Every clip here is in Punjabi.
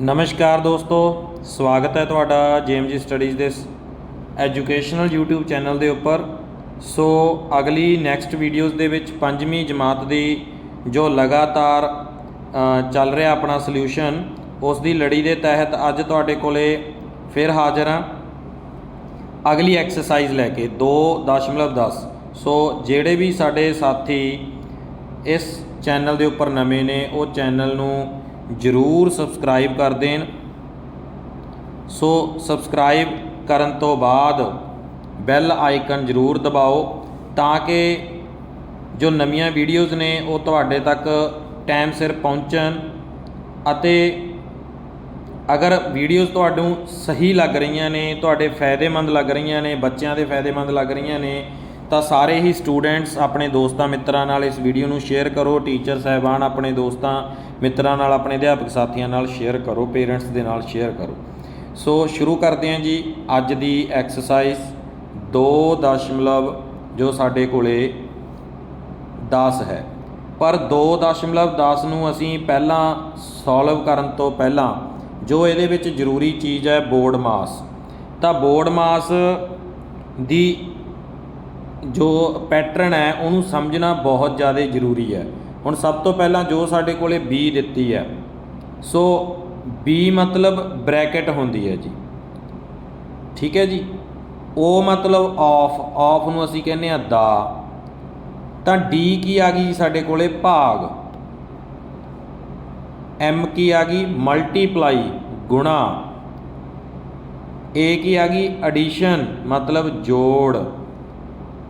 ਨਮਸਕਾਰ ਦੋਸਤੋ, ਸਵਾਗਤ ਹੈ ਤੁਹਾਡਾ ਜੇਐਮਜੀ ਸਟੱਡੀਜ਼ ਦੇ ਐਜੂਕੇਸ਼ਨਲ YouTube ਚੈਨਲ ਦੇ ਉੱਪਰ। ਸੋ, ਅਗਲੀ ਨੈਕਸਟ ਵੀਡੀਓਜ਼ ਦੇ ਵਿੱਚ ਪੰਜਵੀਂ ਜਮਾਤ ਦੀ ਜੋ ਲਗਾਤਾਰ ਚੱਲ ਰਿਹਾ ਆਪਣਾ ਸੋਲੂਸ਼ਨ ਉਸ ਦੀ ਲੜੀ ਦੇ ਤਹਿਤ ਅੱਜ ਤੁਹਾਡੇ ਕੋਲੇ ਫਿਰ ਹਾਜ਼ਰ ਹਾਂ। ਅਗਲੀ ਐਕਸਰਸਾਈਜ਼ ਲੈ ਕੇ 2.10 ਸੋ, ਜਿਹੜੇ ਵੀ ਸਾਡੇ ਸਾਥੀ ਇਸ ਚੈਨਲ ਦੇ ਉੱਪਰ ਨਵੇਂ ਨੇ, ਉਹ ਚੈਨਲ ਨੂੰ ਜਰੂਰ ਸਬਸਕ੍ਰਾਈਬ ਕਰ ਦੇਣ। ਸੋ ਸਬਸਕ੍ਰਾਈਬ ਕਰਨ ਤੋਂ ਬਾਅਦ ਬੈਲ ਆਈਕਨ ਜਰੂਰ ਦਬਾਓ ਤਾਂ ਕਿ ਜੋ ਨਵੀਆਂ ਵੀਡੀਓਜ਼ ਨੇ ਉਹ ਤੁਹਾਡੇ ਤੱਕ ਟਾਈਮ ਸਿਰ ਪਹੁੰਚਣ ਅਤੇ ਅਗਰ ਵੀਡੀਓਜ਼ ਤੁਹਾਨੂੰ ਸਹੀ ਲੱਗ ਰਹੀਆਂ ਨੇ, ਤੁਹਾਡੇ ਫਾਇਦੇਮੰਦ ਲੱਗ ਰਹੀਆਂ ਨੇ, ਬੱਚਿਆਂ ਦੇ ਫਾਇਦੇਮੰਦ ਲੱਗ ਰਹੀਆਂ ਨੇ ਤਾਂ ਸਾਰੇ ਹੀ ਸਟੂਡੈਂਟਸ ਆਪਣੇ ਦੋਸਤਾਂ ਮਿੱਤਰਾਂ ਨਾਲ ਇਸ ਵੀਡੀਓ ਨੂੰ ਸ਼ੇਅਰ ਕਰੋ। ਟੀਚਰ ਸਹਿਬਾਨ ਆਪਣੇ ਦੋਸਤਾਂ ਮਿੱਤਰਾਂ ਨਾਲ, ਆਪਣੇ ਅਧਿਆਪਕ ਸਾਥੀਆਂ ਨਾਲ ਸ਼ੇਅਰ ਕਰੋ। ਪੇਰੈਂਟਸ ਦੇ ਨਾਲ ਸ਼ੇਅਰ ਕਰੋ। ਸੋ ਸ਼ੁਰੂ ਕਰਦੇ ਹਾਂ ਜੀ ਅੱਜ ਦੀ ਐਕਸਰਸਾਈਜ਼ 2 ਦਸ਼ਮਲਵ, ਜੋ ਸਾਡੇ ਕੋਲੇ 10 ਹੈ। ਪਰ 2.10 ਨੂੰ ਅਸੀਂ ਪਹਿਲਾਂ ਸੋਲਵ ਕਰਨ ਤੋਂ ਪਹਿਲਾਂ ਜੋ ਇਹਦੇ ਵਿੱਚ ਜ਼ਰੂਰੀ ਚੀਜ਼ ਹੈ ਬੋਰਡ ਮਾਸ। ਤਾਂ ਬੋਰਡ ਮਾਸ ਦੀ ਜੋ ਪੈਟਰਨ ਹੈ, ਉਹਨੂੰ ਸਮਝਣਾ ਬਹੁਤ ਜ਼ਿਆਦਾ ਜ਼ਰੂਰੀ ਹੈ। ਹੁਣ ਸਭ ਤੋਂ ਪਹਿਲਾਂ ਜੋ ਸਾਡੇ ਕੋਲੇ ਬੀ ਦਿੱਤੀ ਹੈ, ਸੋ ਬੀ ਮਤਲਬ ਬ੍ਰੈਕਟ ਹੁੰਦੀ ਹੈ ਜੀ। ਠੀਕ ਹੈ ਜੀ? ਉਹ ਮਤਲਬ ਆਫ ਆਫ ਨੂੰ ਅਸੀਂ ਕਹਿੰਦੇ ਆ ਦਾ। ਤਾਂ ਡੀ ਕੀ ਆ ਗਈ ਜੀ ਸਾਡੇ ਕੋਲੇ? ਭਾਗ। M ਕੀ ਆ ਗਈ? ਮਲਟੀਪਲਾਈ ਗੁਣਾ। ਏ ਕੀ ਆ ਗਈ? ਐਡੀਸ਼ਨ ਮਤਲਬ ਜੋੜ।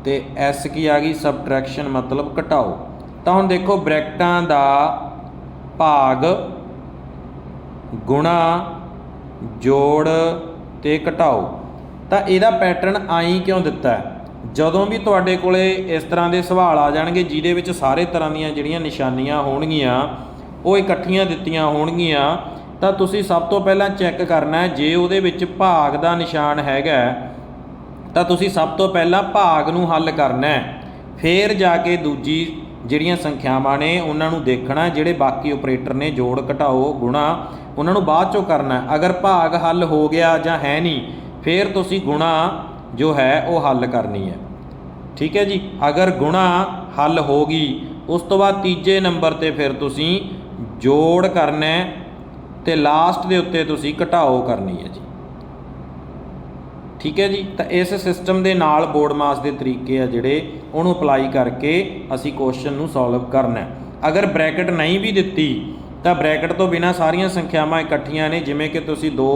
ਤੇ S ਕੀ ਆ ਗਈ? ਸਬਟ੍ਰੈਕਸ਼ਨ ਮਤਲਬ ਘਟਾਓ। ਤਾਂ ਹੁਣ ਦੇਖੋ, ਬ੍ਰੈਕਟਾਂ ਦਾ ਭਾਗ ਗੁਣਾ ਜੋੜ ਤੇ ਘਟਾਓ। ਤਾਂ ਇਹਦਾ ਪੈਟਰਨ ਆਈ ਕਿਉਂ ਦਿੱਤਾ? ਹੈ ਜਦੋਂ ਵੀ ਤੁਹਾਡੇ ਕੋਲੇ ਇਸ ਤਰ੍ਹਾਂ ਦੇ ਸਵਾਲ ਆ ਜਾਣਗੇ, ਜਿਹਦੇ ਵਿੱਚ ਸਾਰੇ ਤਰ੍ਹਾਂ ਦੀਆਂ ਜਿਹੜੀਆਂ ਨਿਸ਼ਾਨੀਆਂ ਹੋਣਗੀਆਂ, ਉਹ ਇਕੱਠੀਆਂ ਦਿੱਤੀਆਂ ਹੋਣਗੀਆਂ, ਤਾਂ ਤੁਸੀਂ ਸਭ ਤੋਂ ਪਹਿਲਾਂ ਚੈੱਕ ਕਰਨਾ ਹੈ, ਜੇ ਉਹਦੇ ਵਿੱਚ ਭਾਗ ਦਾ ਨਿਸ਼ਾਨ ਹੈਗਾ ਤਾਂ ਤੁਸੀਂ ਸਭ ਤੋਂ ਪਹਿਲਾਂ ਭਾਗ ਨੂੰ ਹੱਲ ਕਰਨਾ ਹੈ। ਫਿਰ ਜਾ ਕੇ ਦੂਜੀ ਜਿਹੜੀਆਂ ਸੰਖਿਆਵਾਂ ਨੇ, ਉਹਨਾਂ ਨੂੰ ਦੇਖਣਾ, ਜਿਹੜੇ ਬਾਕੀ ਆਪਰੇਟਰ ਨੇ ਜੋੜ, ਘਟਾਓ, ਗੁਣਾ, ਉਹਨਾਂ ਨੂੰ ਬਾਅਦ ਚੋਂ ਕਰਨਾ ਅਗਰ ਭਾਗ ਹੱਲ ਹੋ ਗਿਆ ਜਾਂ ਹੈ ਨਹੀਂ, ਫਿਰ ਤੁਸੀਂ ਗੁਣਾ ਜੋ ਹੈ, ਉਹ ਹੱਲ ਕਰਨੀ ਹੈ। ਠੀਕ ਹੈ ਜੀ? ਅਗਰ ਗੁਣਾ ਹੱਲ ਹੋ ਗਈ, ਉਸ ਤੋਂ ਬਾਅਦ ਤੀਜੇ ਨੰਬਰ ਤੇ ਫਿਰ ਤੁਸੀਂ ਜੋੜ ਕਰਨਾ ਹੈ ਤੇ ਲਾਸਟ ਦੇ ਉੱਤੇ ਤੁਸੀਂ ਘਟਾਓ ਕਰਨੀ ਹੈ ਜੀ। ਠੀਕ ਹੈ ਜੀ? ਤਾਂ ਇਸ ਸਿਸਟਮ ਦੇ ਨਾਲ ਬੋਰਡ ਮਾਸ ਦੇ ਤਰੀਕੇ ਆ ਜਿਹੜੇ, ਉਹਨੂੰ ਅਪਲਾਈ ਕਰਕੇ ਅਸੀਂ ਕੁਐਸਚਨ ਨੂੰ ਸੋਲਵ ਕਰਨਾ ਹੈ। ਅਗਰ ਬ੍ਰੈਕਟ ਨਹੀਂ ਵੀ ਦਿੱਤੀ, ਤਾਂ ਬ੍ਰੈਕਟ ਤੋਂ ਬਿਨਾ ਸਾਰੀਆਂ ਸੰਖਿਆਵਾਂ ਇਕੱਠੀਆਂ ਨੇ, ਜਿਵੇਂ ਕਿ ਤੁਸੀਂ 2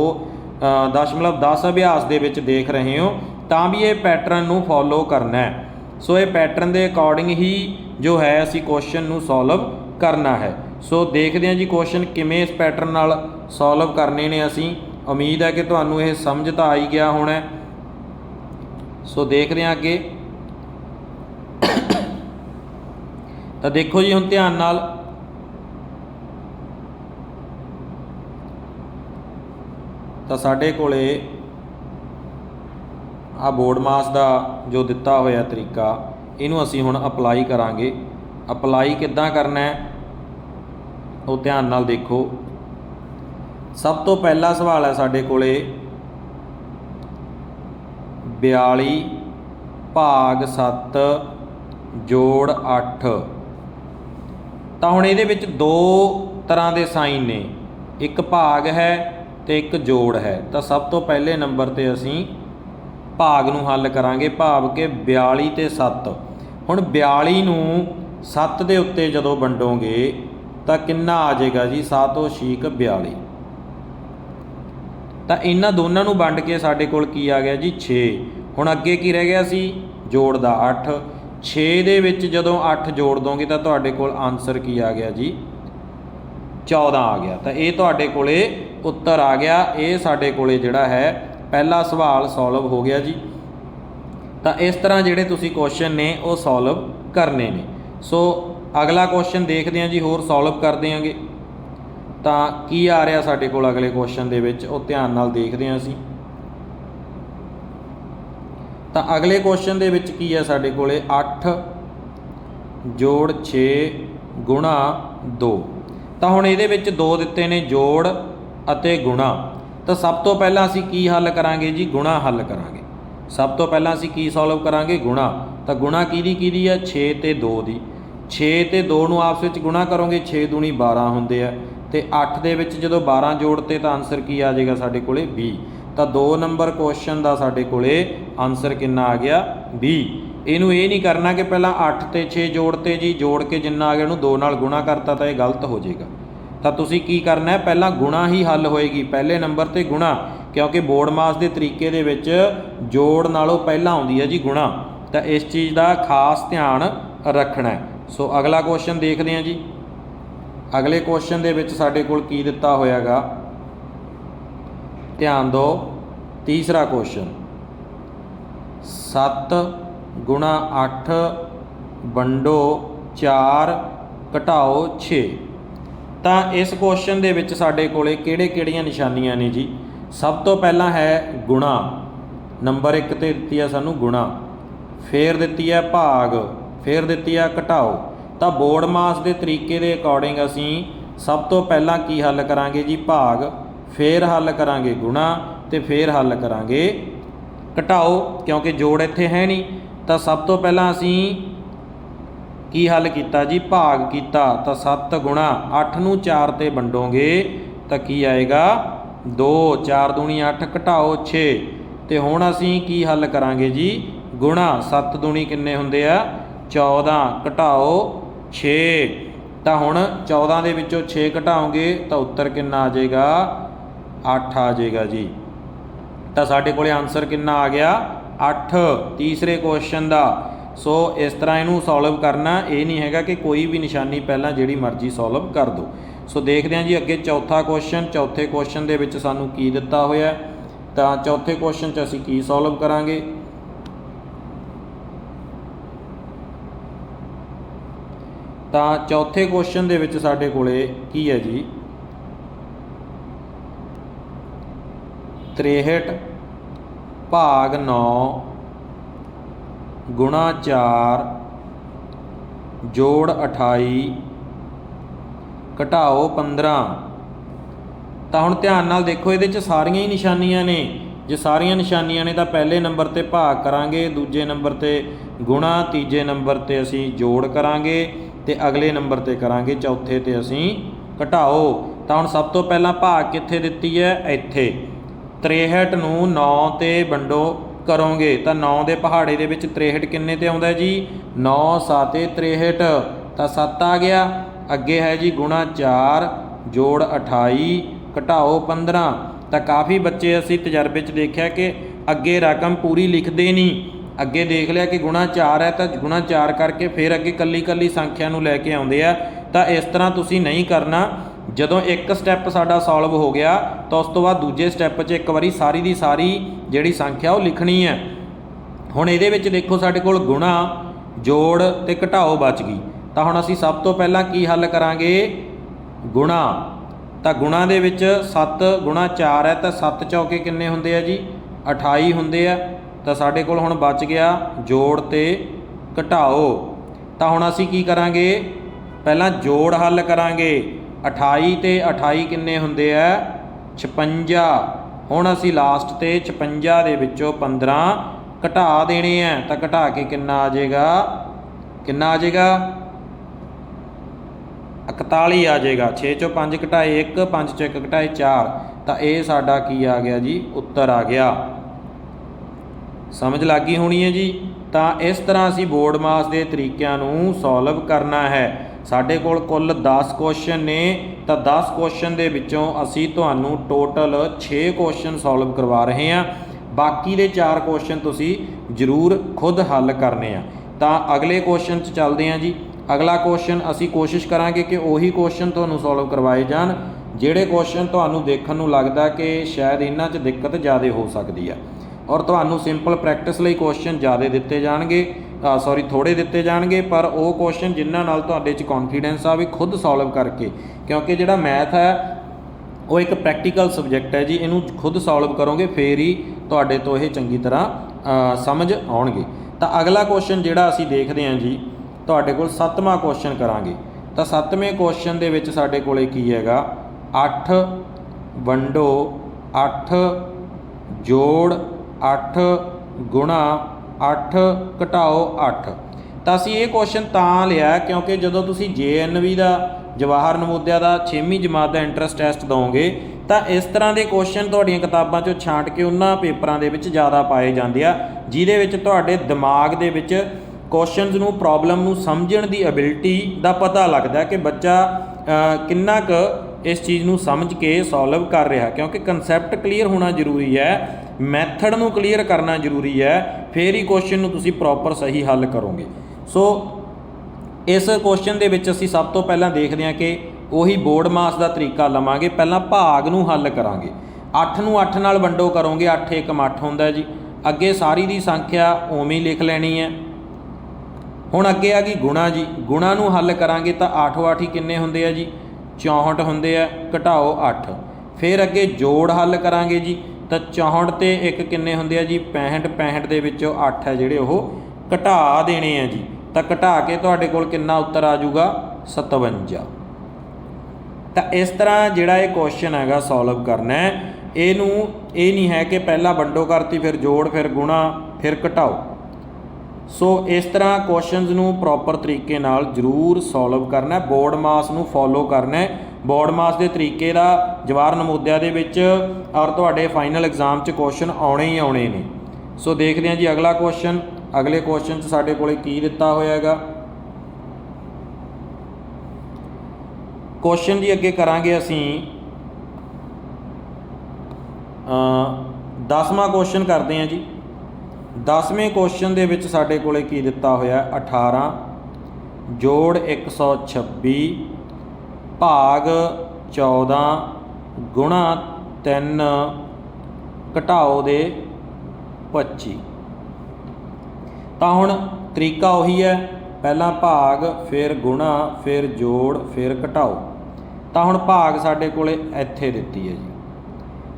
ਦਸ਼ਮਲਵ 10 ਅਭਿਆਸ ਦੇ ਵਿੱਚ ਦੇਖ ਰਹੇ ਹੋ, ਤਾਂ ਵੀ ਇਹ ਪੈਟਰਨ ਨੂੰ ਫੋਲੋ ਕਰਨਾ ਹੈ। ਸੋ ਇਹ ਪੈਟਰਨ ਦੇ ਅਕੋਰਡਿੰਗ ਹੀ ਜੋ ਹੈ, ਅਸੀਂ ਕੁਐਸਚਨ ਨੂੰ ਸੋਲਵ ਕਰਨਾ ਹੈ। ਸੋ ਦੇਖਦੇ ਹਾਂ ਜੀ ਕੁਐਸਚਨ ਕਿਵੇਂ ਇਸ ਪੈਟਰਨ ਨਾਲ ਸੋਲਵ ਕਰਨੇ ਨੇ ਅਸੀਂ। ਉਮੀਦ ਹੈ ਕਿ ਤੁਹਾਨੂੰ ਇਹ ਸਮਝ ਤਾਂ ਆਈ ਗਿਆ ਹੋਣਾ ਸੋ ਦੇਖਦੇ ਹਾਂ ਅੱਗੇ। ਤਾਂ ਦੇਖੋ ਜੀ ਹੁਣ ਧਿਆਨ ਨਾਲ। ਤਾਂ ਸਾਡੇ ਕੋਲੇ ਆ ਬੋਰਡ ਮਾਸ ਦਾ ਜੋ ਦਿੱਤਾ ਹੋਇਆ ਤਰੀਕਾ, ਇਹਨੂੰ ਅਸੀਂ ਹੁਣ ਅਪਲਾਈ ਕਰਾਂਗੇ। ਅਪਲਾਈ ਕਿੱਦਾਂ ਕਰਨਾ ਹੈ, ਉਹ ਧਿਆਨ ਨਾਲ ਦੇਖੋ। ਸਭ ਤੋਂ ਪਹਿਲਾ ਸਵਾਲ ਹੈ ਸਾਡੇ ਕੋਲੇ। 42 ਭਾਗ 7 ਜੋੜ 8 ਤਾਂ ਹੁਣ ਇਹਦੇ ਵਿੱਚ ਦੋ ਤਰ੍ਹਾਂ ਦੇ ਸਾਈਨ ਨੇ। ਇੱਕ ਭਾਗ ਹੈ ਤੇ ਇੱਕ ਜੋੜ ਹੈ। ਤਾਂ ਸਭ ਤੋਂ ਪਹਿਲੇ ਨੰਬਰ ਤੇ ਅਸੀਂ ਭਾਗ ਨੂੰ ਹੱਲ ਕਰਾਂਗੇ, ਭਾਵ ਕਿ 42 ਤੇ 7 ਹੁਣ 42 ਨੂੰ 7 ਦੇ ਉੱਤੇ ਜਦੋਂ ਵੰਡੋਗੇ, ਤਾਂ ਕਿੰਨਾ ਆ ਜਾਏਗਾ ਜੀ? 7 ਉਹ ਛੀਕ 42 ਤਾਂ ਇਹਨਾਂ ਦੋਨਾਂ ਨੂੰ ਵੰਡ ਕੇ ਸਾਡੇ ਕੋਲ ਕੀ ਆ ਗਿਆ ਜੀ? 6 ਹੁਣ ਅੱਗੇ ਕੀ ਰਹਿ ਗਿਆ ਸੀ? ਜੋੜ ਦਾ 8 6 ਦੇ ਵਿੱਚ ਜਦੋਂ 8 ਜੋੜ ਦੋਗੇ ਤਾਂ ਤੁਹਾਡੇ ਕੋਲ ਆਨਸਰ ਕੀ ਆ ਗਿਆ ਜੀ? 14 ਆ ਗਿਆ। ਤਾਂ ਇਹ ਤੁਹਾਡੇ ਕੋਲੇ ਉੱਤਰ ਆ ਗਿਆ। ਇਹ ਸਾਡੇ ਕੋਲੇ ਜਿਹੜਾ ਹੈ, ਪਹਿਲਾ ਸਵਾਲ ਸੋਲਵ ਹੋ ਗਿਆ ਜੀ। ਤਾਂ ਇਸ ਤਰ੍ਹਾਂ ਜਿਹੜੇ ਤੁਸੀਂ ਕੁਐਸਚਨ ਨੇ, ਉਹ ਸੋਲਵ ਕਰਨੇ ਨੇ। ਸੋ ਅਗਲਾ ਕੁਐਸਚਨ ਦੇਖਦੇ ਹਾਂ ਜੀ, ਹੋਰ ਸੋਲਵ ਕਰਦੇ ਆਂਗੇ ਤਾਂ ਕੀ ਆ ਰਿਹਾ ਸਾਡੇ ਕੋਲ ਅਗਲੇ ਕੁਐਸਚਨ ਦੇ ਵਿੱਚ? ਉਹ ਧਿਆਨ ਨਾਲ ਦੇਖਦੇ ਹਾਂ ਅਸੀਂ। ਤਾਂ ਅਗਲੇ ਕੁਐਸਚਨ ਦੇ ਵਿੱਚ ਕੀ ਹੈ ਸਾਡੇ ਕੋਲੇ? 8 ਜੋੜ 6 ਗੁਣਾ 2 ਤਾਂ ਹੁਣ ਇਹਦੇ ਵਿੱਚ ਦੋ ਦਿੱਤੇ ਨੇ ਜੋੜ ਅਤੇ ਗੁਣਾ। ਤਾਂ ਸਭ ਤੋਂ ਪਹਿਲਾਂ ਅਸੀਂ ਕੀ ਹੱਲ ਕਰਾਂਗੇ ਜੀ? ਗੁਣਾ ਹੱਲ ਕਰਾਂਗੇ। ਸਭ ਤੋਂ ਪਹਿਲਾਂ ਅਸੀਂ ਕੀ ਸੋਲਵ ਕਰਾਂਗੇ? ਗੁਣਾ। ਤਾਂ ਗੁਣਾ ਕਿਹਦੀ ਕਿਹਦੀ ਹੈ 6 ਤੇ 2 ਦੀ। 6 ਤੇ 2 ਨੂੰ ਆਪਸ ਵਿੱਚ ਗੁਣਾ ਕਰੋਗੇ 6 ਦੂਣੀ 12 ਹੁੰਦੇ ਆ। ਤੇ 8 ਦੇ ਵਿੱਚ ਜਦੋਂ 12 ਜੋੜਤੇ ਤਾਂ ਆਨਸਰ ਕੀ ਆ ਜਾਏਗਾ ਸਾਡੇ ਕੋਲੇ? 20 ਤਾਂ 2 ਨੰਬਰ ਕੁਐਸਚਨ ਦਾ ਸਾਡੇ ਕੋਲੇ ਆਨਸਰ ਕਿੰਨਾ ਆ ਗਿਆ? 20 ਇਹਨੂੰ ਇਹ ਨਹੀਂ ਕਰਨਾ ਕਿ ਪਹਿਲਾਂ 8 ਤੇ 6 ਜੋੜਤੇ ਜੀ, ਜੋੜ ਕੇ ਜਿੰਨਾ ਆ ਗਿਆ ਉਹਨੂੰ 2 ਨਾਲ ਗੁਣਾ ਕਰਤਾ ਤਾਂ ਇਹ ਗਲਤ ਹੋ ਜਾਏਗਾ। ਤਾਂ ਤੁਸੀਂ ਕੀ ਕਰਨਾ ਹੈ? ਪਹਿਲਾਂ ਗੁਣਾ ਹੀ ਹੱਲ ਹੋਏਗੀ, ਪਹਿਲੇ ਨੰਬਰ ਤੇ ਗੁਣਾ, ਕਿਉਂਕਿ ਬੋਰਡ ਮਾਸ ਦੇ ਤਰੀਕੇ ਦੇ ਵਿੱਚ ਜੋੜ ਨਾਲੋਂ ਪਹਿਲਾਂ ਆਉਂਦੀ ਹੈ ਜੀ ਗੁਣਾ। ਤਾਂ ਇਸ ਚੀਜ਼ ਦਾ ਖਾਸ ਧਿਆਨ ਰੱਖਣਾ ਹੈ। ਸੋ ਅਗਲਾ ਕੁਐਸਚਨ ਦੇਖਦੇ ਹਾਂ ਜੀ। ਅਗਲੇ ਕੁਐਸਚਨ ਦੇ ਵਿੱਚ ਸਾਡੇ ਕੋਲ ਕੀ ਦਿੱਤਾ ਹੋਇਆਗਾ? ਧਿਆਨ ਦਿਓ, ਤੀਸਰਾ ਕੁਐਸਚਨ 7 ਗੁਣਾ 8 ਵੰਡੋ 4 ਘਟਾਓ 6 ਤਾਂ ਇਸ ਕੁਐਸਚਨ ਦੇ ਵਿੱਚ ਸਾਡੇ ਕੋਲੇ ਕਿਹੜੇ-ਕਿਹੜੀਆਂ ਨਿਸ਼ਾਨੀਆਂ ਨੇ ਜੀ? ਸਭ ਤੋਂ ਪਹਿਲਾਂ ਹੈ ਗੁਣਾ। ਨੰਬਰ 1 ਤੇ ਦਿੱਤੀ ਆ ਸਾਨੂੰ ਗੁਣਾ। ਫੇਰ ਦਿੱਤੀ ਹੈ ਭਾਗ। ਫਿਰ ਦਿੱਤੀ ਆ ਘਟਾਓ। ਤਾਂ ਬੋਰਡ ਮਾਸ ਦੇ ਤਰੀਕੇ ਦੇ ਅਕੋਰਡਿੰਗ ਅਸੀਂ ਸਭ ਤੋਂ ਪਹਿਲਾਂ ਕੀ ਹੱਲ ਕਰਾਂਗੇ ਜੀ? ਭਾਗ। ਫੇਰ ਹੱਲ ਕਰਾਂਗੇ ਗੁਣਾ ਤੇ ਫੇਰ ਹੱਲ ਕਰਾਂਗੇ ਘਟਾਓ, ਕਿਉਂਕਿ ਜੋੜ ਇੱਥੇ ਹੈ ਨਹੀਂ। ਤਾਂ ਸਭ ਤੋਂ ਪਹਿਲਾਂ ਅਸੀਂ ਕੀ ਹੱਲ ਕੀਤਾ ਜੀ? ਭਾਗ ਕੀਤਾ। ਤਾਂ 7 ਗੁਣਾ 8 ਨੂੰ 4 ਤੇ ਵੰਡੋਗੇ ਤਾਂ ਕੀ ਆਏਗਾ? 2 4 ਦੂਣੀ 8 ਘਟਾਓ 6 ਤੇ ਹੁਣ ਅਸੀਂ ਕੀ ਹੱਲ ਕਰਾਂਗੇ ਜੀ? ਗੁਣਾ 7 ਦੂਣੀ ਕਿੰਨੇ ਹੁੰਦੇ ਆ? 14 ਘਟਾਓ 6 ਤਾਂ ਹੁਣ 14 ਦੇ ਵਿੱਚੋਂ 6 ਘਟਾਓਗੇ ਤਾਂ ਉੱਤਰ ਕਿੰਨਾ ਆ ਜਾਏਗਾ? 8 ਆ ਜਾਏਗਾ ਜੀ। ਤਾਂ ਸਾਡੇ ਕੋਲੇ ਆਨਸਰ ਕਿੰਨਾ ਆ ਗਿਆ? 8 ਤੀਸਰੇ ਕੁਐਸਚਨ ਦਾ। ਸੋ ਇਸ ਤਰ੍ਹਾਂ ਇਹਨੂੰ ਸੋਲਵ ਕਰਨਾ। ਇਹ ਨਹੀਂ ਹੈਗਾ ਕਿ ਕੋਈ ਵੀ ਨਿਸ਼ਾਨੀ ਪਹਿਲਾਂ ਜਿਹੜੀ ਮਰਜ਼ੀ ਸੋਲਵ ਕਰ ਦਿਓ ਸੋ ਦੇਖਦੇ ਹਾਂ ਜੀ ਅੱਗੇ ਚੌਥਾ ਕੁਐਸਚਨ ਚੌਥੇ ਕੁਐਸਚਨ ਦੇ ਵਿੱਚ ਸਾਨੂੰ ਕੀ ਦਿੱਤਾ ਹੋਇਆ ਤਾਂ ਚੌਥੇ ਕੁਐਸਚਨ 'ਚ ਅਸੀਂ ਕੀ ਸੋਲਵ ਕਰਾਂਗੇ? ਤਾਂ ਚੌਥੇ ਕੁਐਸਚਨ ਦੇ ਵਿੱਚ ਸਾਡੇ ਕੋਲੇ ਕੀ ਹੈ ਜੀ? 63 ਭਾਗ 9 ਗੁਣਾ 4 ਜੋੜ 28 ਘਟਾਓ 15 ਤਾਂ ਹੁਣ ਧਿਆਨ ਨਾਲ ਦੇਖੋ, ਇਹਦੇ ਚ ਸਾਰੀਆਂ ਹੀ ਨਿਸ਼ਾਨੀਆਂ ਨੇ। ਜੇ ਸਾਰੀਆਂ ਨਿਸ਼ਾਨੀਆਂ ਨੇ ਤਾਂ ਪਹਿਲੇ ਨੰਬਰ ਤੇ ਭਾਗ ਕਰਾਂਗੇ, ਦੂਜੇ ਨੰਬਰ ਤੇ ਗੁਣਾ, ਤੀਜੇ ਨੰਬਰ ਤੇ ਅਸੀਂ ਜੋੜ ਕਰਾਂਗੇ। ਤੇ ਅਗਲੇ ਨੰਬਰ ਤੇ ਕਰਾਂਗੇ, ਚੌਥੇ ਤੇ ਅਸੀਂ ਘਟਾਓ। ਤਾਂ ਹੁਣ ਸਭ ਤੋਂ ਪਹਿਲਾਂ ਭਾਗ ਕਿੱਥੇ ਦਿੱਤੀ ਹੈ? ਇੱਥੇ। 63 ਨੂੰ 9 ਤੇ ਵੰਡੋ ਕਰੋਗੇ। ਤਾਂ 9 ਦੇ ਪਹਾੜੇ ਦੇ ਵਿੱਚ 63 ਕਿੰਨੇ ਤੇ ਆਉਂਦਾ ਜੀ? 9 7 63 ਤਾਂ 7 ਆ ਗਿਆ। ਅੱਗੇ ਹੈ ਜੀ ਗੁਣਾ 4 ਜੋੜ 28 ਘਟਾਓ 15 ਤਾਂ ਕਾਫੀ ਬੱਚੇ ਅਸੀਂ ਤਜਰਬੇ 'ਚ ਦੇਖਿਆ ਕਿ ਅੱਗੇ ਰਕਮ ਪੂਰੀ ਲਿਖਦੇ ਨਹੀਂ। ਅੱਗੇ ਦੇਖ ਲਿਆ ਕਿ ਗੁਣਾ 4 ਹੈ ਤਾਂ ਗੁਣਾ 4 ਕਰਕੇ ਫਿਰ ਅੱਗੇ ਕੱਲੀ ਕੱਲੀ ਸੰਖਿਆ ਨੂੰ ਲੈ ਕੇ ਆਉਂਦੇ ਆ। ਤਾਂ ਇਸ ਤਰ੍ਹਾਂ ਤੁਸੀਂ ਨਹੀਂ ਕਰਨਾ। ਜਦੋਂ ਇੱਕ ਸਟੈਪ ਸਾਡਾ ਸੋਲਵ ਹੋ ਗਿਆ, ਤਾਂ ਉਸ ਤੋਂ ਬਾਅਦ ਦੂਜੇ ਸਟੈਪ 'ਚ ਇੱਕ ਵਾਰੀ ਸਾਰੀ ਦੀ ਸਾਰੀ ਜਿਹੜੀ ਸੰਖਿਆ ਉਹ ਲਿਖਣੀ ਹੈ। ਹੁਣ ਇਹਦੇ ਵਿੱਚ ਦੇਖੋ ਸਾਡੇ ਕੋਲ ਗੁਣਾ, ਜੋੜ ਤੇ ਘਟਾਓ ਬਚ ਗਈ। ਤਾਂ ਹੁਣ ਅਸੀਂ ਸਭ ਤੋਂ ਪਹਿਲਾਂ ਕੀ ਹੱਲ ਕਰਾਂਗੇ? ਗੁਣਾ। ਤਾਂ ਗੁਣਾ ਦੇ ਵਿੱਚ 7 ਗੁਣਾ 4 ਹੈ ਤਾਂ 7 ਚੌਕੇ ਕਿੰਨੇ ਹੁੰਦੇ ਆ ਜੀ? 28 ਹੁੰਦੇ ਆ। ਤਾਂ ਸਾਡੇ ਕੋਲ ਹੁਣ ਬਚ ਗਿਆ ਜੋੜ ਤੇ ਘਟਾਓ। ਤਾਂ ਹੁਣ ਅਸੀਂ ਕੀ ਕਰਾਂਗੇ? ਪਹਿਲਾਂ ਜੋੜ ਹੱਲ ਕਰਾਂਗੇ। 28 ਤੇ 28 ਕਿੰਨੇ ਹੁੰਦੇ ਆ? 56 ਹੁਣ ਅਸੀਂ ਲਾਸਟ ਤੇ 56 ਦੇ ਵਿੱਚੋਂ 15 ਘਟਾ ਦੇਣੇ ਆ। ਤਾਂ ਘਟਾ ਕੇ ਕਿੰਨਾ ਆ ਜਾਏਗਾ? ਕਿੰਨਾ ਆ ਜਾਏਗਾ? 41 ਆ ਜਾਏਗਾ। 6 ਚੋਂ 5 ਘਟਾਏ 1 5 ਚੋਂ 1 ਘਟਾਏ 4 ਤਾਂ ਇਹ ਸਾਡਾ ਕੀ ਆ ਗਿਆ ਜੀ? ਉੱਤਰ ਆ ਗਿਆ। ਸਮਝ ਲੱਗੀ ਹੋਣੀ ਹੈ ਜੀ? ਤਾਂ ਇਸ ਤਰ੍ਹਾਂ ਅਸੀਂ ਬੋਰਡ ਮਾਸ ਦੇ ਤਰੀਕਿਆਂ ਨੂੰ ਸੋਲਵ ਕਰਨਾ ਹੈ। ਸਾਡੇ ਕੋਲ ਕੁੱਲ 10 ਕੁਐਸਚਨ ਨੇ। ਤਾਂ 10 ਕੁਐਸਚਨ ਦੇ ਵਿੱਚੋਂ ਅਸੀਂ ਤੁਹਾਨੂੰ ਟੋਟਲ 6 ਕੁਐਸਚਨ ਸੋਲਵ ਕਰਵਾ ਰਹੇ ਹਾਂ। ਬਾਕੀ ਦੇ 4 ਕੁਐਸਚਨ ਤੁਸੀਂ ਜ਼ਰੂਰ ਖੁਦ ਹੱਲ ਕਰਨੇ ਆ। ਤਾਂ ਅਗਲੇ ਕੁਐਸਚਨ 'ਚ ਚੱਲਦੇ ਹਾਂ ਜੀ। ਅਗਲਾ ਕੁਐਸਚਨ ਅਸੀਂ ਕੋਸ਼ਿਸ਼ ਕਰਾਂਗੇ ਕਿ ਉਹੀ ਕੁਐਸਚਨ ਤੁਹਾਨੂੰ ਸੋਲਵ ਕਰਵਾਏ ਜਾਣ, ਜਿਹੜੇ ਕੁਐਸਚਨ ਤੁਹਾਨੂੰ ਦੇਖਣ ਨੂੰ ਲੱਗਦਾ ਕਿ ਸ਼ਾਇਦ ਇਹਨਾਂ 'ਚ ਦਿੱਕਤ ਜ਼ਿਆਦਾ ਹੋ ਸਕਦੀ ਆ। ਔਰ ਤੁਹਾਨੂੰ ਸਿੰਪਲ ਪ੍ਰੈਕਟਿਸ ਲਈ ਕੁਐਸਚਨ ਜ਼ਿਆਦਾ ਦਿੱਤੇ ਜਾਣਗੇ ਸੌਰੀ ਥੋੜੇ ਦਿੱਤੇ ਜਾਣਗੇ, ਪਰ ਉਹ ਕੁਐਸਚਨ ਜਿਨ੍ਹਾਂ ਨਾਲ ਤੁਹਾਡੇ 'ਚ ਕੌਨਫੀਡੈਂਸ ਆਵੇ ਖੁਦ ਸੋਲਵ ਕਰਕੇ। ਕਿਉਂਕਿ ਜਿਹੜਾ ਮੈਥ ਹੈ, ਉਹ ਇੱਕ ਪ੍ਰੈਕਟੀਕਲ ਸਬਜੈਕਟ ਹੈ ਜੀ, ਇਹਨੂੰ ਖੁਦ ਸੋਲਵ ਕਰੋਗੇ, ਫੇਰ ਹੀ ਤੁਹਾਡੇ ਤੋਂ ਇਹ ਚੰਗੀ ਤਰ੍ਹਾਂ ਸਮਝ ਆਉਣਗੇ। ਤਾਂ ਅਗਲਾ ਕੁਐਸਚਨ ਜਿਹੜਾ ਅਸੀਂ ਦੇਖਦੇ ਹਾਂ ਜੀ, ਤੁਹਾਡੇ ਕੋਲ ਸੱਤਵਾਂ ਕੁਐਸਚਨ ਕਰਾਂਗੇ। ਤਾਂ ਸੱਤਵੇਂ ਕੁਐਸਚਨ ਦੇ ਵਿੱਚ ਸਾਡੇ ਕੋਲੇ ਕੀ ਹੈਗਾ? 8 ਵੰਡੋ 8 ਜੋੜ 8 ਗੁਣਾ 8 ਘਟਾਓ 8 ਤਾਂ ਅਸੀਂ ਇਹ ਕੁਐਸਚਨ ਤਾਂ ਲਿਆ ਕਿਉਂਕਿ ਜਦੋਂ ਤੁਸੀਂ ਜੇਐਨਵੀ ਦਾ ਜਵਾਹਰ ਨਵੋਦਿਆ ਦਾ 6ਵੀਂ ਜਮਾਤ ਦਾ ਇੰਟਰੈਂਸ ਟੈਸਟ ਦੋਗੇ ਤਾਂ ਇਸ ਤਰ੍ਹਾਂ ਦੇ ਕੁਐਸਚਨ ਤੁਹਾਡੀਆਂ ਕਿਤਾਬਾਂ ਚੋਂ ਛਾਂਟ ਕੇ ਉਹਨਾਂ ਪੇਪਰਾਂ ਦੇ ਵਿੱਚ ਜ਼ਿਆਦਾ ਪਾਏ ਜਾਂਦੇ ਆ, ਜਿਹਦੇ ਵਿੱਚ ਤੁਹਾਡੇ ਦਿਮਾਗ ਦੇ ਵਿੱਚ ਕੁਐਸਚਨਸ ਨੂੰ ਪ੍ਰੋਬਲਮ ਨੂੰ ਸਮਝਣ ਦੀ ਐਬਿਲਿਟੀ ਦਾ ਪਤਾ ਲੱਗਦਾ ਕਿ ਬੱਚਾ ਕਿੰਨਾ ਕੁ ਇਸ ਚੀਜ਼ ਨੂੰ ਸਮਝ ਕੇ ਸੋਲਵ ਕਰ ਰਿਹਾ, ਕਿਉਂਕਿ ਕਨਸੈਪਟ ਕਲੀਅਰ ਹੋਣਾ ਜ਼ਰੂਰੀ ਹੈ ਮੈਥਡ ਨੂੰ ਕਲੀਅਰ ਕਰਨਾ ਜ਼ਰੂਰੀ ਹੈ, ਫੇਰ ਹੀ ਕੁਐਸਚਨ ਨੂੰ ਤੁਸੀਂ ਪ੍ਰੋਪਰ ਸਹੀ ਹੱਲ ਕਰੋਗੇ। ਸੋ ਇਸ ਕੁਐਸਚਨ ਦੇ ਵਿੱਚ ਅਸੀਂ ਸਭ ਤੋਂ ਪਹਿਲਾਂ ਦੇਖਦੇ ਹਾਂ ਕਿ ਉਹੀ ਬੋਰਡ ਮਾਸ ਦਾ ਤਰੀਕਾ ਲਵਾਂਗੇ, ਪਹਿਲਾਂ ਭਾਗ ਨੂੰ ਹੱਲ ਕਰਾਂਗੇ। 8 ਨੂੰ 8 ਨਾਲ ਵੰਡੋ ਕਰੋਗੇ 8 1 8 ਹੁੰਦਾ ਜੀ। ਅੱਗੇ ਸਾਰੀ ਦੀ ਸੰਖਿਆ ਉਵੇਂ ਹੀ ਲਿਖ ਲੈਣੀ ਹੈ। ਹੁਣ ਅੱਗੇ ਆ ਗਈ ਗੁਣਾ ਜੀ। ਗੁਣਾ ਨੂੰ ਹੱਲ ਕਰਾਂਗੇ ਤਾਂ 8 8 ਹੀ ਕਿੰਨੇ ਹੁੰਦੇ ਆ ਜੀ? 64 ਹੁੰਦੇ ਆ, ਘਟਾਓ 8 ਫਿਰ ਅੱਗੇ ਜੋੜ ਹੱਲ ਕਰਾਂਗੇ ਜੀ। ਤਾਂ 64 ਤੇ 1 ਕਿੰਨੇ ਹੁੰਦੇ ਆ ਜੀ? 65 65 ਦੇ ਵਿੱਚੋਂ 8 ਹੈ ਜਿਹੜੇ ਉਹ ਘਟਾ ਦੇਣੇ ਆ ਜੀ। ਤਾਂ ਘਟਾ ਕੇ ਤੁਹਾਡੇ ਕੋਲ ਕਿੰਨਾ ਉੱਤਰ ਆ ਜਾਊਗਾ? 57 ਤਾਂ ਇਸ ਤਰ੍ਹਾਂ ਜਿਹੜਾ ਇਹ ਕੁਐਸਚਨ ਹੈਗਾ ਸੋਲਵ ਕਰਨਾ ਹੈ, ਇਹਨੂੰ ਇਹ ਨਹੀਂ ਹੈ ਕਿ ਪਹਿਲਾਂ ਵੰਡੋ ਕਰਤੀ, ਫਿਰ ਜੋੜ, ਫਿਰ ਗੁਣਾ, ਫਿਰ ਘਟਾਓ। ਸੋ ਇਸ ਤਰ੍ਹਾਂ ਕੁਐਸਚਨਸ ਨੂੰ ਪ੍ਰੋਪਰ ਤਰੀਕੇ ਨਾਲ ਜ਼ਰੂਰ ਸੋਲਵ ਕਰਨਾ ਹੈ। ਬੋਰਡ ਮਾਸ ਨੂੰ ਫੋਲੋ ਕਰਨਾ ਹੈ। ਬੋਰਡ ਮਾਸ ਦੇ ਤਰੀਕੇ ਦਾ ਜਵਾਰ ਨਮੂਦਿਆਂ ਦੇ ਵਿੱਚ ਔਰ ਤੁਹਾਡੇ ਫਾਈਨਲ ਐਗਜ਼ਾਮ 'ਚ ਕੁਐਸਚਨ ਆਉਣੇ ਹੀ ਆਉਣੇ ਨੇ। ਸੋ ਦੇਖਦੇ ਹਾਂ ਜੀ ਅਗਲਾ ਕੁਐਸਚਨ ਅਗਲੇ ਕੁਐਸਚਨ 'ਚ ਸਾਡੇ ਕੋਲੇ ਕੀ ਦਿੱਤਾ ਹੋਇਆ ਹੈਗਾ? ਕੁਐਸਚਨ ਜੀ ਅੱਗੇ ਕਰਾਂਗੇ ਅਸੀਂ। ਅ 10ਵਾਂ ਕੁਐਸਚਨ ਕਰਦੇ ਹਾਂ ਜੀ। 10ਵੇਂ ਕੁਐਸਚਨ ਦੇ ਵਿੱਚ ਸਾਡੇ ਕੋਲੇ ਕੀ ਦਿੱਤਾ ਹੋਇਆ? ਹੈ? 18 ਜੋੜ 126 ਭਾਗ 14 ਗੁਣਾ 3 ਘਟਾਓ ਦੇ 25 ਤਾਂ ਹੁਣ ਤਰੀਕਾ ਉਹੀ ਹੈ, ਪਹਿਲਾਂ ਭਾਗ, ਫਿਰ ਗੁਣਾ, ਫਿਰ ਜੋੜ, ਫਿਰ ਘਟਾਓ। ਤਾਂ ਹੁਣ ਭਾਗ ਸਾਡੇ ਕੋਲੇ ਇੱਥੇ ਦਿੱਤੀ ਹੈ ਜੀ।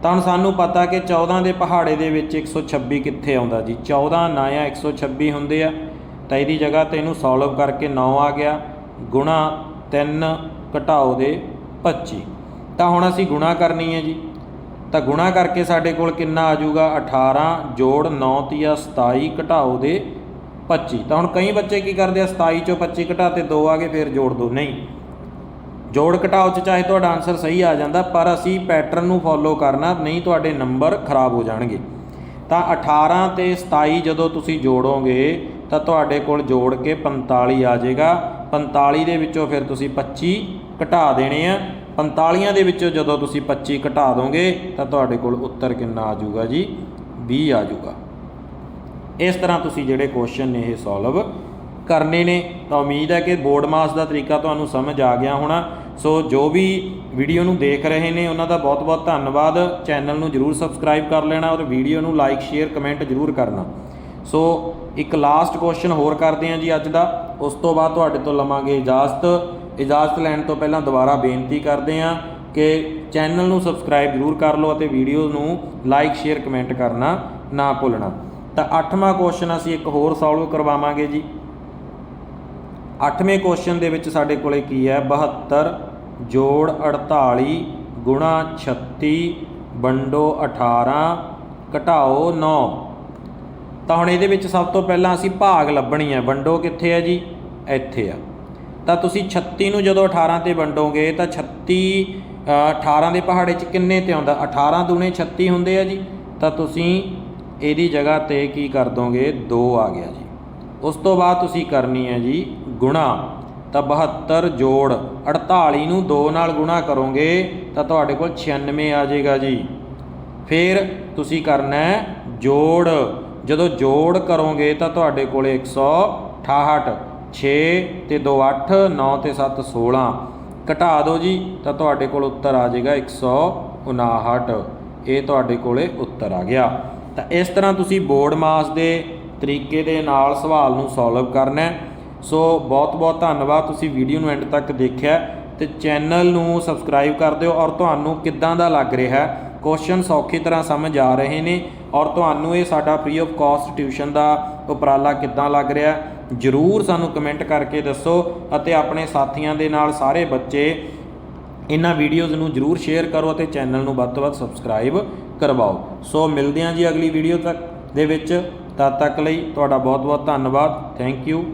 ਤਾਂ ਹੁਣ ਸਾਨੂੰ ਪਤਾ ਕਿ 14 ਦੇ ਪਹਾੜੇ ਦੇ ਵਿੱਚ 126 ਕਿੱਥੇ ਆਉਂਦਾ ਜੀ? 14 ਨਾ ਆ 126 ਹੁੰਦੇ ਆ। ਤਾਂ ਇਹਦੀ ਜਗ੍ਹਾ ਤੇ ਇਹਨੂੰ ਸੋਲਵ ਕਰਕੇ 9 ਆ ਗਿਆ। ਗੁਣਾ 3 ਘਟਾਓ ਦੇ 25 ਤਾਂ ਹੁਣ ਅਸੀਂ ਗੁਣਾ ਕਰਨੀ ਹੈ ਜੀ। ਤਾਂ ਗੁਣਾ ਕਰਕੇ ਸਾਡੇ ਕੋਲ ਕਿੰਨਾ ਆ ਜਾਊਗਾ? 18 ਜੋੜ 9 ਤੀਆ 27 ਘਟਾਓ ਦੇ 25 ਤਾਂ ਹੁਣ ਕਈ ਬੱਚੇ ਕੀ ਕਰਦੇ ਆ? 27 ਚੋਂ 25 ਘਟਾ ਤੇ 2 ਆ ਗਏ, ਫਿਰ ਜੋੜ ਦੋ। ਨਹੀਂ। ਜੋੜ ਘਟਾਓ ਚ ਚਾਹੇ ਤੁਹਾਡਾ ਆਨਸਰ ਸਹੀ ਆ ਜਾਂਦਾ, ਪਰ ਅਸੀਂ ਪੈਟਰਨ ਨੂੰ ਫੋਲੋ ਕਰਨਾ, ਨਹੀਂ ਤੁਹਾਡੇ ਨੰਬਰ ਖਰਾਬ ਹੋ ਜਾਣਗੇ। ਤਾਂ 18 ਤੇ 27 ਜਦੋਂ ਤੁਸੀਂ ਜੋੜੋਗੇ, ਤਾਂ ਤੁਹਾਡੇ ਕੋਲ ਜੋੜ ਕੇ 45 ਆ ਜਾਏਗਾ। 45 ਦੇ ਵਿੱਚੋਂ ਫਿਰ ਤੁਸੀਂ 25 ਘਟਾ ਦੇਣੇ ਆ। 45 ਦੇ ਵਿੱਚੋਂ ਜਦੋਂ ਤੁਸੀਂ 25 ਘਟਾ ਦੋਗੇ, ਤਾਂ ਤੁਹਾਡੇ ਕੋਲ ਉੱਤਰ ਕਿੰਨਾ ਆ ਜਾਊਗਾ ਜੀ? 20 ਆ ਜਾਊਗਾ। ਇਸ ਤਰ੍ਹਾਂ ਤੁਸੀਂ ਜਿਹੜੇ ਕੁਐਸਚਨ ਨੇ ਇਹ ਸੋਲਵ ਕਰਨੇ ਨੇ। ਤਾਂ ਉਮੀਦ ਹੈ ਕਿ ਬੋਰਡ ਮਾਸ ਦਾ ਤਰੀਕਾ ਤੁਹਾਨੂੰ ਸਮਝ ਆ ਗਿਆ ਹੋਣਾ। ਸੋ ਜੋ ਵੀ ਵੀਡੀਓ ਨੂੰ ਦੇਖ ਰਹੇ ਨੇ, ਉਹਨਾਂ ਦਾ ਬਹੁਤ-ਬਹੁਤ ਧੰਨਵਾਦ। ਚੈਨਲ ਨੂੰ ਜਰੂਰ ਸਬਸਕ੍ਰਾਈਬ ਕਰ ਲੈਣਾ ਔਰ ਵੀਡੀਓ ਨੂੰ ਲਾਈਕ ਸ਼ੇਅਰ ਕਮੈਂਟ ਜਰੂਰ ਕਰਨਾ। ਸੋ ਇੱਕ ਲਾਸਟ ਕੁਐਸਚਨ ਹੋਰ ਕਰਦੇ ਹਾਂ ਜੀ ਅੱਜ ਦਾ। ਉਸ ਤੋਂ ਬਾਅਦ ਤੁਹਾਡੇ ਤੋਂ ਲਵਾਂਗੇ ਇਜਾਜ਼ਤ। ਇਜਾਜ਼ਤ ਲੈਣ ਤੋਂ ਪਹਿਲਾਂ ਦੁਬਾਰਾ ਬੇਨਤੀ ਕਰਦੇ ਹਾਂ ਕਿ ਚੈਨਲ ਨੂੰ ਸਬਸਕ੍ਰਾਈਬ ਜਰੂਰ ਕਰ ਲਓ ਅਤੇ ਵੀਡੀਓ ਨੂੰ ਲਾਈਕ ਸ਼ੇਅਰ ਕਮੈਂਟ ਕਰਨਾ ਨਾ ਭੁੱਲਣਾ। ਤਾਂ 8ਵਾਂ ਕੁਐਸਚਨ ਅਸੀਂ ਇੱਕ ਹੋਰ ਸੋਲਵ ਕਰਵਾਵਾਂਗੇ ਜੀ। ਅੱਠਵੇਂ ਕੁਐਸਚਨ ਦੇ ਵਿੱਚ ਸਾਡੇ ਕੋਲੇ ਕੀ ਹੈ? 72 ਜੋੜ 48 ਗੁਣਾ 36 ਵੰਡੋ 18 ਘਟਾਓ 9 ਤਾਂ ਹੁਣ ਇਹਦੇ ਵਿੱਚ ਸਭ ਤੋਂ ਪਹਿਲਾਂ ਅਸੀਂ ਭਾਗ ਲੱਭਣੀ ਹੈ। ਵੰਡੋ ਕਿੱਥੇ ਹੈ ਜੀ? ਇੱਥੇ ਆ। ਤਾਂ ਤੁਸੀਂ 36 ਨੂੰ ਜਦੋਂ 18 ਤੇ ਵੰਡੋਗੇ ਤਾਂ 36 ਅ, 18 ਦੇ ਪਹਾੜੇ 'ਚ ਕਿੰਨੇ ਤੇ ਆਉਂਦਾ? 18 ਦੂਣੇ 36 ਹੁੰਦੇ ਆ ਜੀ। ਤਾਂ ਤੁਸੀਂ ਇਹਦੀ ਜਗ੍ਹਾ ਤੇ ਕੀ ਕਰ ਦੋਗੇ? 2 ਆ ਗਿਆ ਜੀ। ਉਸ ਤੋਂ ਬਾਅਦ ਤੁਸੀਂ ਕਰਨੀ ਹੈ ਜੀ ਗੁਣਾ, ਤਾਂ 72 ਜੋੜ 48 ਨੂੰ 2 ਨਾਲ ਗੁਣਾ ਕਰੋਗੇ, ਤਾਂ ਤੁਹਾਡੇ ਕੋਲ 96 ਆ ਜਾਏਗਾ ਜੀ। ਫਿਰ ਤੁਸੀਂ ਕਰਨਾ ਜੋੜ। ਜਦੋਂ ਜੋੜ ਕਰੋਗੇ, ਤਾਂ ਤੁਹਾਡੇ ਕੋਲੇ 168 6 ਤੇ 2 8 9 ਤੇ 7 16 ਘਟਾ ਦਿਓ ਜੀ, ਤਾਂ ਤੁਹਾਡੇ ਕੋਲ ਉੱਤਰ ਆ ਜਾਏਗਾ 159 ਇਹ ਤੁਹਾਡੇ ਕੋਲੇ ਉੱਤਰ ਆ ਗਿਆ। ਤਾਂ ਇਸ ਤਰ੍ਹਾਂ ਤੁਸੀਂ ਬੋਰਡ ਮਾਸ ਦੇ ਤਰੀਕੇ ਦੇ ਨਾਲ ਸਵਾਲ ਨੂੰ ਸੋਲਵ ਕਰਨਾ ਹੈ। ਸੋ ਬਹੁਤ ਬਹੁਤ ਧੰਨਵਾਦ, ਤੁਸੀਂ ਵੀਡੀਓ ਨੂੰ ਐਂਡ ਤੱਕ ਦੇਖਿਆ ਤੇ ਚੈਨਲ ਨੂੰ ਸਬਸਕ੍ਰਾਈਬ ਕਰ ਦਿਓ ਔਰ ਤੁਹਾਨੂੰ ਕਿੱਦਾਂ ਦਾ ਲੱਗ ਰਿਹਾ ਹੈ? ਕੁਐਸਚਨ ਸੌਖੀ ਤਰ੍ਹਾਂ ਸਮਝ ਆ ਰਹੇ ਨੇ ਔਰ ਤੁਹਾਨੂੰ ਇਹ ਸਾਡਾ ਫ੍ਰੀ ਆਫ ਕਾਸਟ ਟਿਊਸ਼ਨ ਦਾ ਉਪਰਾਲਾ ਕਿੱਦਾਂ ਲੱਗ ਰਿਹਾ ਜਰੂਰ ਸਾਨੂੰ ਕਮੈਂਟ ਕਰਕੇ ਦੱਸੋ ਅਤੇ ਆਪਣੇ ਸਾਥੀਆਂ ਦੇ ਨਾਲ ਸਾਰੇ ਬੱਚੇ ਇਹਨਾਂ ਵੀਡੀਓਜ਼ ਨੂੰ ਜਰੂਰ ਸ਼ੇਅਰ ਕਰੋ ਅਤੇ ਚੈਨਲ ਨੂੰ ਵੱਧ ਤੋਂ ਵੱਧ ਸਬਸਕ੍ਰਾਈਬ ਕਰਵਾਓ। ਸੋ ਮਿਲਦੇ ਹਾਂ ਜੀ ਅਗਲੀ ਵੀਡੀਓ ਤੱਕ ਦੇ ਵਿੱਚ। ਤਦ ਤੱਕ ਲਈ ਤੁਹਾਡਾ ਬਹੁਤ ਬਹੁਤ ਧੰਨਵਾਦ। Thank you